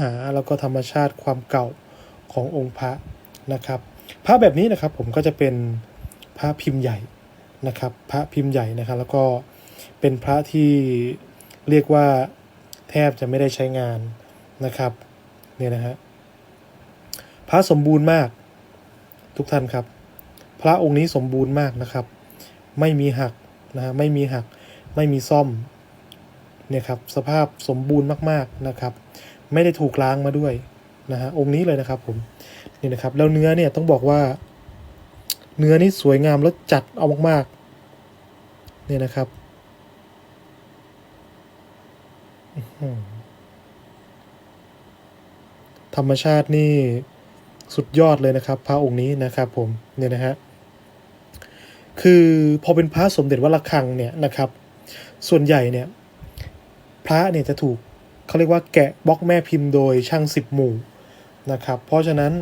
หาแล้วก็ธรรมชาติความเก่าขององค์พระนะครับพระแบบนี้นะครับผมก็จะเป็นพระพิมพ์ใหญ่นะครับ พระพิมพ์ใหญ่นะครับ แล้วก็เป็นพระที่เรียกว่าแทบจะไม่ได้ใช้งานนะครับเนี่ยนะฮะพระสมบูรณ์มากทุกท่านครับ พระองค์นี้สมบูรณ์มากนะครับ ไม่มีหักนะฮะไม่มีหักไม่มีซ่อมเนี่ยครับสภาพสมบูรณ์มากๆนะครับ ไม่ได้ถูกล้างมาด้วยนะฮะองค์นี้เลยนะครับผมนี่นะครับแล้วเนื้อเนี่ยต้องบอกว่า เนื้อนี่สวยงามแล้วจัดเอามากๆเนี่ยนะครับธรรมชาตินี่สุดยอดเลยนะครับ พระองค์นี้นะครับ ผมเนี่ยนะฮะคือพอเป็นพระสมเด็จวัดระฆังเนี่ยนะครับ ส่วนใหญ่เนี่ย พระเนี่ยจะถูก เขาเรียกว่าแกะบล็อกแม่พิมพ์โดยช่างสิบหมู่นะครับ เพราะฉะนั้น